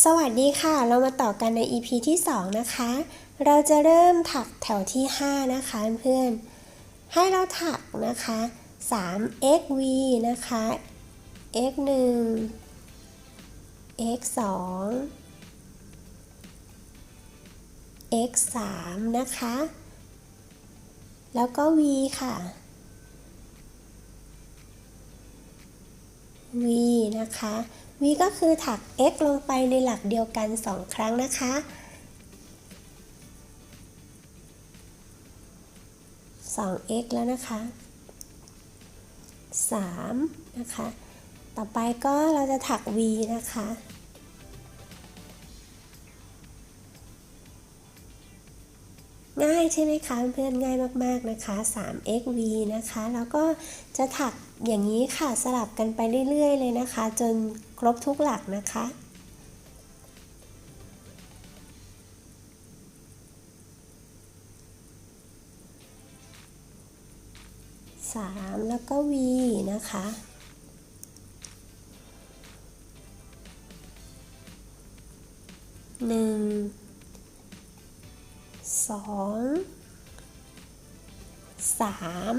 สวัสดีค่ะ เรามาต่อกันใน EP ที่ 2 นะคะ เราจะเริ่มถักแถวที่ 5 นะคะเพื่อน ให้เราถักนะคะ 3xv นะคะ x 1 x 2 x 3นะคะ แล้วก็ v ค่ะ v นะคะ v ก็คือถัก x ลงไปในหลักเดียวกัน 2 ครั้งนะคะ 2x แล้วนะคะ 3 นะคะ ต่อไปก็เราจะถัก v นะคะ ง่ายใช่ไหมคะเพื่อนง่ายมาก ๆ นะคะ 3xv นะคะ แล้วก็จะถักอย่างนี้ค่ะสลับกันไปเรื่อย ๆ เลยนะคะ จน รบทุกหลักนะคะ สามแล้วก็ v นะคะ หนึ่ง สอง สาม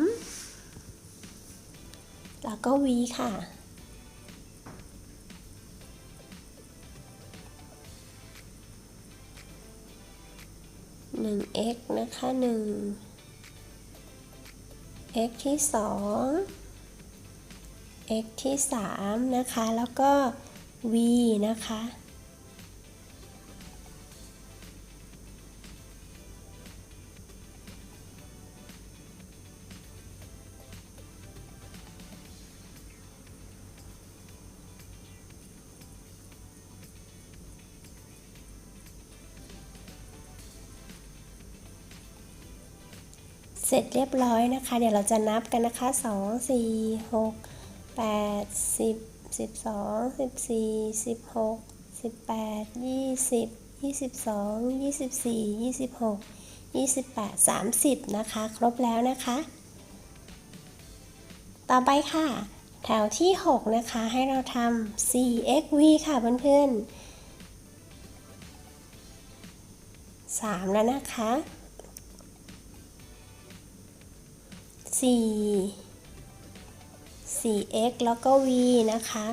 แล้วก็ v ค่ะ หนึ่ง x นะคะหนึ่ง x ที่สอง x ที่สามนะคะ แล้วก็ v นะคะ เสร็จเรียบร้อยนะคะ เดี๋ยวเราจะนับกันนะคะ 2 4 6 8 10 12 14 16 18 20 22 24 26 28 30 นะคะ ครบแล้วนะคะ ต่อไปค่ะ แถวที่ 6 นะคะ ให้เราทำ 4xv ค่ะเพื่อนๆ3แล้วนะคะ สี่สี่ x แล้วก็ v นะคะ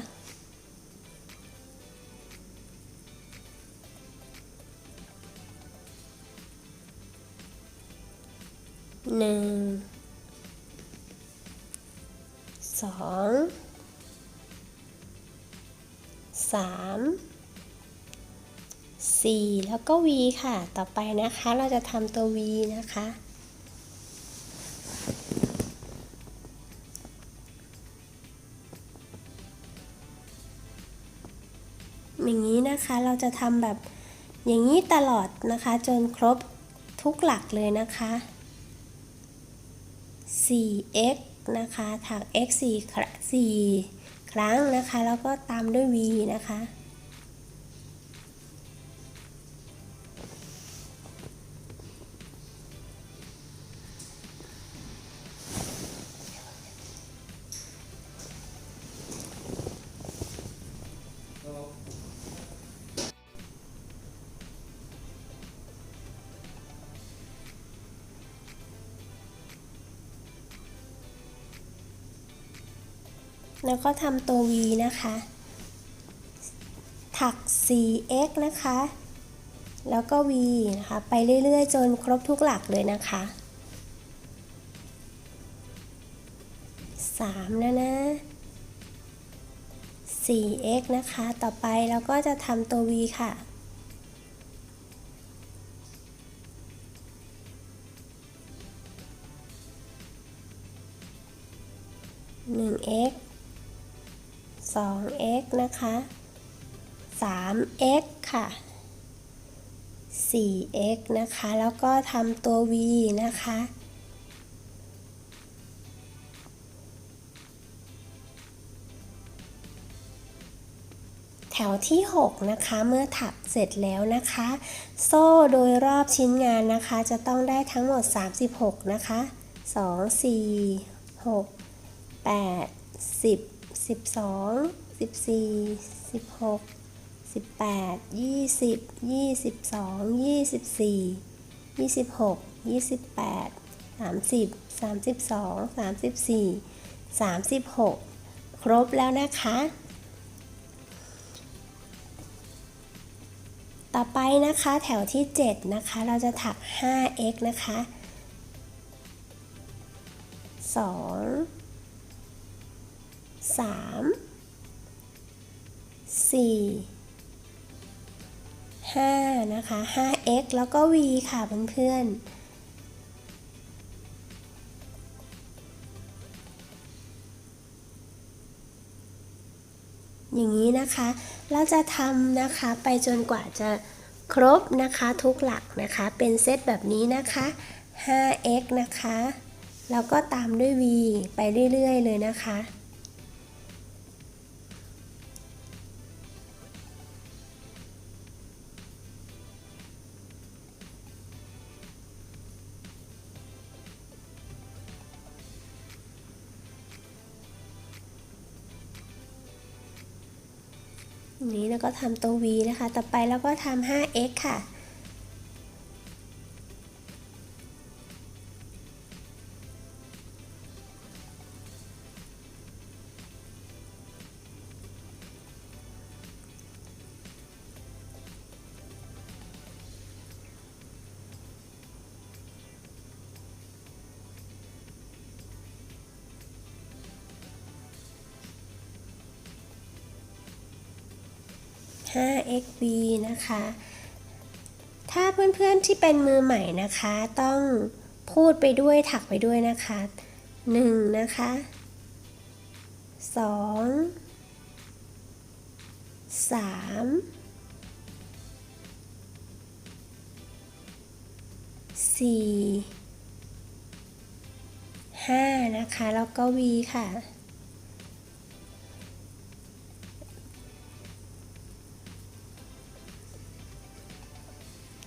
หนึ่ง สอง สาม สี่แล้วก็ v ค่ะ ต่อไปนะคะ เราจะทำตัว v นะคะ อย่างนี้นะคะ เราจะทำแบบอย่างนี้ตลอดนะคะ จนครบทุกหลักเลยนะคะ 4x นะคะถัก x 4 4 ครั้งนะคะ แล้วก็ตามด้วย v นะคะ แล้วก็ทำตัว v นะคะ ถัก 4x นะคะ แล้วก็ v นะคะ ไปเรื่อยๆ จนครบทุกหลักเลยนะคะ3แล้วนะ 4x นะคะ ต่อไปเราก็จะทำตัว v ค่ะ 1x 2x นะคะ 3x ค่ะ 4x นะคะ แล้วก็ทำตัว v นะคะ แถวที่ 6 นะคะ เมื่อถักเสร็จแล้วนะคะ โซ่โดยรอบชิ้นงานนะคะ จะต้องได้ทั้งหมด 36 นะคะ 2 4 6 8 10 12 14 16สิบแปดยี่สิบยี่สิบสองยี่สิบสี่ยี่สิบหกยี่สิบแปดสามสิบสามสิบสองสามสิบสี่สามสิบหกครบแล้วนะคะ ต่อไปนะคะแถวที่ 7 นะคะ เราจะถัก 5x นะคะ 2 3 4 5นะคะ 5x แล้วก็ v ค่ะเพื่อนๆอย่างนี้นะคะ เราจะทำนะคะไปจนกว่าจะครบนะคะทุกหลักนะคะ เป็นเซตแบบนี้นะคะ 5x นะคะ แล้วก็ตามด้วย v ไปเรื่อย ๆ เลยนะคะ นี้แล้วก็ทำตัว v นะคะ ต่อไปแล้วก็ทำ 5x ค่ะ 5xv นะคะ ถ้าเพื่อนๆที่เป็นมือใหม่นะคะ ต้องพูดไปด้วยถักไปด้วยนะคะ 1 นะคะ 2 3 4 5 นะคะ แล้วก็ v ค่ะ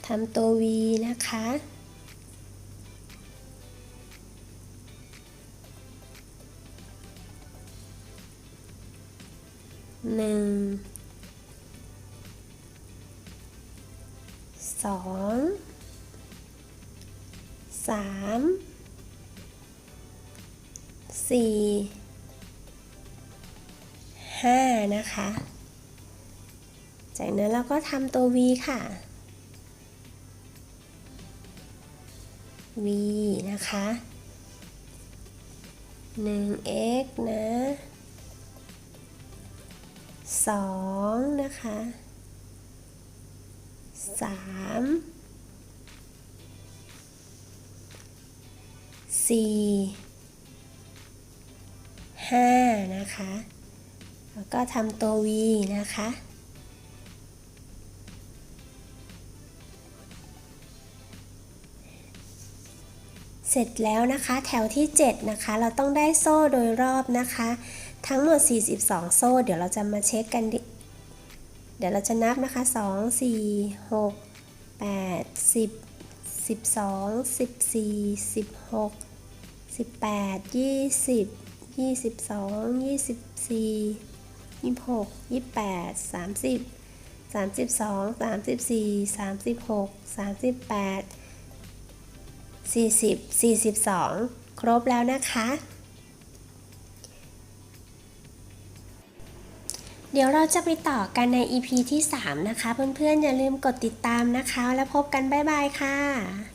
ทำตัว V นะคะ หนึ่ง สอง สาม สี่ ห้านะคะ จากนั้นเราก็ทำตัว V ค่ะ v นะคะ 1x นะ 2 นะคะ 3 4 5 นะคะ แล้วก็ทำตัว v นะคะ เสร็จแล้วนะคะแถวที่ 7 นะคะ เราต้องได้โซ่โดยรอบนะคะ ทั้งหมด 42 โซ่ เดี๋ยวเราจะมาเช็คกัน เดี๋ยวเราจะนับนะคะ 2 4 6 8 10 12 14 16 18 20 22 24 26 28 30 32 34 36 38 40 42 ครบแล้วนะคะ เดี๋ยวเราจะไปต่อกันใน EP ที่ 3 นะคะ เพื่อนๆ อย่าลืมกดติดตามนะคะ แล้วพบกัน บ๊ายบายค่ะ